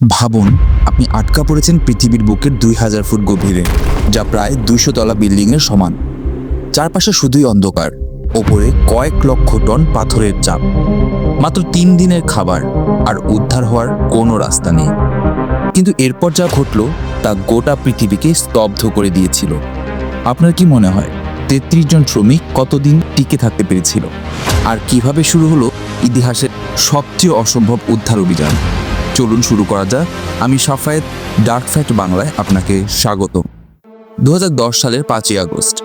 ভাবুন, আপনি আটকা পড়েছেন পৃথিবীর বুকের দুই হাজার ফুট গভীরে, যা প্রায় দুইশো তলা বিল্ডিংয়ের সমান। চারপাশে শুধুই অন্ধকার, ওপরে কয়েক লক্ষ টন পাথরের চাপ। মাত্র তিন দিনের খাবার আর উদ্ধার হওয়ার কোনো রাস্তা নেই। কিন্তু এরপর যা ঘটল, তা গোটা পৃথিবীকে স্তব্ধ করে দিয়েছিল। আপনার কি মনে হয়, তেত্রিশ জন শ্রমিক কতদিন টিকে থাকতে পেরেছিল? আর কীভাবে শুরু হলো ইতিহাসের সবচেয়ে অসম্ভব উদ্ধার অভিযান? চলুন শুরু করা যাক। আমি সাফায়েত ডার্ক ফ্যাক্ট বাংলায় আপনাকে স্বাগত। দু হাজার দশ সালের পাঁচই আগস্ট।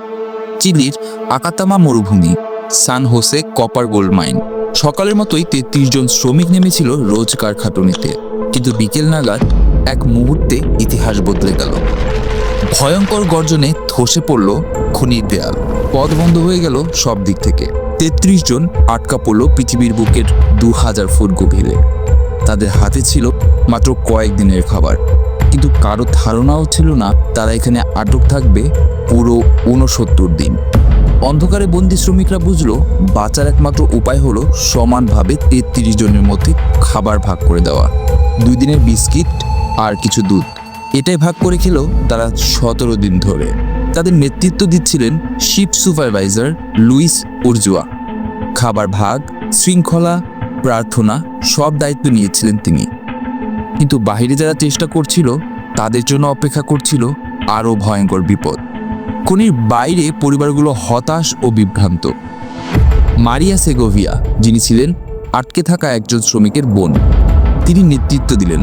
চিলির আকাতামা মরুভূমি, San Jose copper gold mine. সকালের মতোই তেত্রিশ জন শ্রমিক নেমেছিল রোজগার খাটুনিতে। কিন্তু বিকেল নাগাদ এক মুহূর্তে ইতিহাস বদলে গেল। ভয়ঙ্কর গর্জনে ধসে পড়ল খনির দেয়াল। পথ বন্ধ হয়ে গেল সব দিক থেকে। তেত্রিশ জন আটকা পড়ল পৃথিবীর বুকের দু হাজার ফুট গভীরে। তাদের হাতে ছিল মাত্র কয়েকদিনের খাবার। কিন্তু কারও ধারণাও ছিল না তারা এখানে আটক থাকবে পুরো ঊনসত্তর দিন। অন্ধকারে বন্দি শ্রমিকরা বুঝলো, বাঁচার একমাত্র উপায় হলো সমানভাবে তেত্রিশ জনের মধ্যে খাবার ভাগ করে দেওয়া। দুই দিনের বিস্কিট আর কিছু দুধ। এটাই ভাগ করে খেল তারা সতেরো দিন ধরে। তাদের নেতৃত্ব দিচ্ছিলেন শিপ সুপারভাইজার লুইস উর্জুয়া। খাবার ভাগ, শৃঙ্খলা প্রার্থনা, সব দায়িত্ব নিয়েছিলেন তিনি। কিন্তু বাইরে যারা চেষ্টা করছিল, তাদের জন্য অপেক্ষা করছিল আরও ভয়ঙ্কর বিপদ। খনির বাইরে পরিবারগুলো হতাশ ও বিভ্রান্ত। মারিয়া সেগোভিয়া, যিনি ছিলেন আটকে থাকা একজন শ্রমিকের বোন, তিনি নেতৃত্ব দিলেন।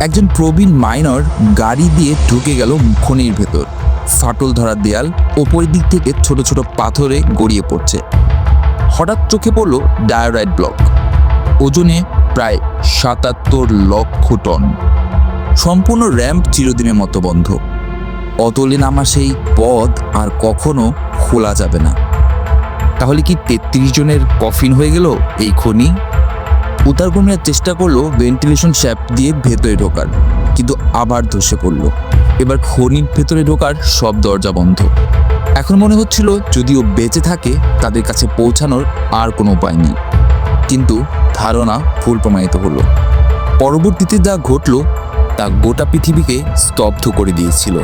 একজন প্রবীণ মাইনর গাড়ি দিয়ে ঢুকে গেল খনির ভেতর। ফাটল ধরা দেয়াল ওপরের দিক থেকে ছোট ছোট পাথরে গড়িয়ে পড়ছে। হঠাৎ চোখে পড়ল ডায়োরাইড ব্লক। ওজনে প্রায় সাতাত্তর লক্ষ টন। সম্পূর্ণ র্যাম্প চিরদিনের মতো বন্ধ। অতলে নামা সেই পথ আর কখনো খোলা যাবে না। তাহলে কি তেত্রিশ জনের কফিন হয়ে গেল এই খনি? উদ্ধারকর্মীরা চেষ্টা করল ভেন্টিলেশন শ্যাপ দিয়ে ভেতরে ঢোকার, কিন্তু আবার ধসে পড়ল। এবার খনির ভেতরে ঢোকার সব দরজা বন্ধ। এখন মনে হচ্ছিল যদিও বেঁচে থাকে, তাদের কাছে পৌঁছানোর আর কোনো উপায় নেই। কিন্তু ধারণা ভুল প্রমাণিত হলো। পরবর্তীতে যা ঘটল, তা গোটা পৃথিবীকে স্তব্ধ করে দিয়েছিল।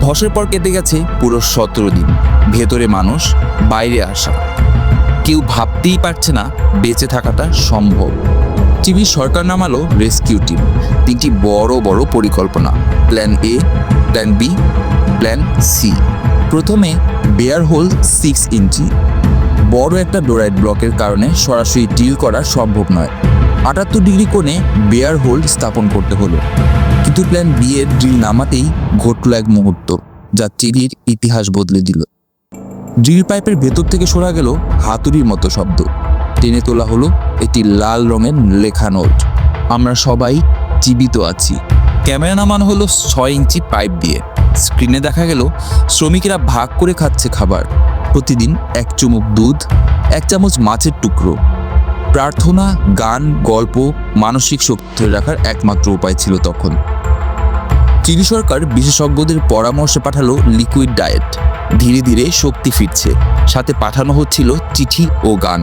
ধসের পর কেটে গেছে পুরো সতেরো দিন। ভেতরে মানুষ, বাইরে আসা। কেউ ভাবতেই পারছে না বেঁচে থাকাটা সম্ভব। টিভি সরকার নামালো রেস্কিউ টিম। তিনটি বড় বড় পরিকল্পনা। Plan A, plan B, plan C. প্রথমে বেয়ার হোল সিক্স ইঞ্চি বড় একটা ডোরাইড ব্লকের কারণে সরাসরি ডিল করা সম্ভব নয়। আটাত্তর ডিগ্রি কোণে বেয়ার হোল্ড স্থাপন করতে হলো। কিন্তু প্ল্যান বি এর ড্রিল নামাতেই ঘটল এক মুহূর্ত, যা চিলির ইতিহাস বদলে দিল। ড্রিল পাইপের ভেতর থেকে শোনা গেল হাতুড়ির মতো শব্দ। টেনে তোলা হলো একটি লাল রঙের লেখা নোট। আমরা সবাই জীবিত আছি। ক্যামেরা নামানো হলো ছয় ইঞ্চি পাইপ দিয়ে। স্ক্রিনে দেখা গেল শ্রমিকেরা ভাগ করে খাচ্ছে খাবার। প্রতিদিন এক চুমুক দুধ, এক চামচ মাছের টুকরো। প্রার্থনা, গান, গল্প, মানসিক শক্তি ধরে রাখার একমাত্র উপায় ছিল তখন। চিলি সরকার বিশেষজ্ঞদের পরামর্শে পাঠালো লিকুইড ডায়েট। ধীরে ধীরে শক্তি ফিরছে, সাথে পাঠানো হচ্ছিল চিঠি ও গান।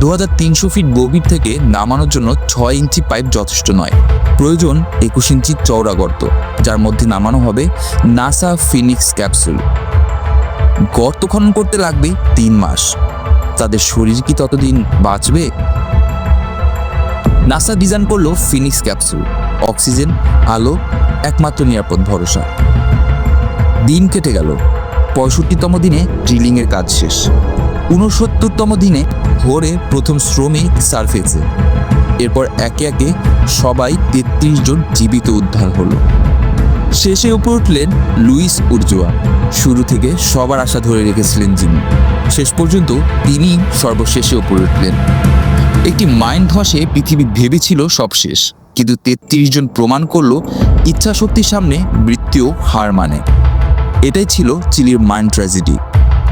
দু হাজার তিনশো ফিট গভীর থেকে নামানোর জন্য ছয় ইঞ্চি পাইপ যথেষ্ট নয়। প্রয়োজন একুশ ইঞ্চি চওড়া গর্ত, যার মধ্যে নামানো হবে নাসা ফিনিক্স ক্যাপসুল। গর্ত খনন করতে লাগবে? তিন মাস। তাদের শরীর কি ততদিন বাঁচবে? নাসা ডিজাইন করল ফিনিক্স ক্যাপসুল। অক্সিজেন, আলো, একমাত্র নিরাপদ ভরসা। দিন কেটে গেল। পঁয়ষট্টিতম দিনে ড্রিলিংয়ের কাজ শেষ। ঊনসত্তরতম দিনে ভোরে প্রথম শ্রমিক সার্ফেসে এরপর একে একে সবাই তেত্রিশ জন জীবিত উদ্ধার হলো। শেষে উপর উঠলেন লুইস উর্জুয়া। শুরু থেকে সবার আশা ধরে রেখেছিলেন যিনি। শেষ পর্যন্ত তিনি সর্বশেষে উপরে উঠলেন। একটি মাইন্ড ধসে পৃথিবী ভেবেছিল সব শেষ, কিন্তু তেত্রিশ জন প্রমাণ করল ইচ্ছাশক্তির সামনে মৃত্যুও হার মানে। এটাই ছিল চিলির মাইন্ড ট্র্যাজেডি।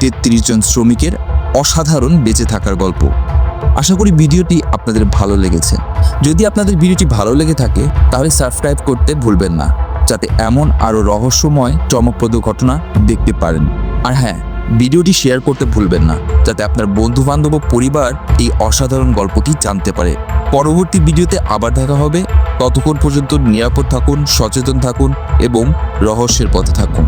তেত্রিশ জন শ্রমিকের অসাধারণ বেঁচে থাকার গল্প। আশা করি ভিডিওটি আপনাদের ভালো লেগেছে। যদি আপনাদের ভিডিওটি ভালো লেগে থাকে, তাহলে সাবস্ক্রাইব করতে ভুলবেন না। যাতে এমন আরও রহস্যময়, চমকপ্রদ ঘটনা দেখতে পারেন। আর হ্যাঁ ভিডিওটি শেয়ার করতে ভুলবেন না, যাতে আপনার বন্ধু বান্ধব ও পরিবার এই অসাধারণ গল্পটি জানতে পারে। পরবর্তী ভিডিওতে আবার দেখা হবে। ততক্ষণ পর্যন্ত নিরাপদ থাকুন, সচেতন থাকুন এবং রহস্যের পথে থাকুন।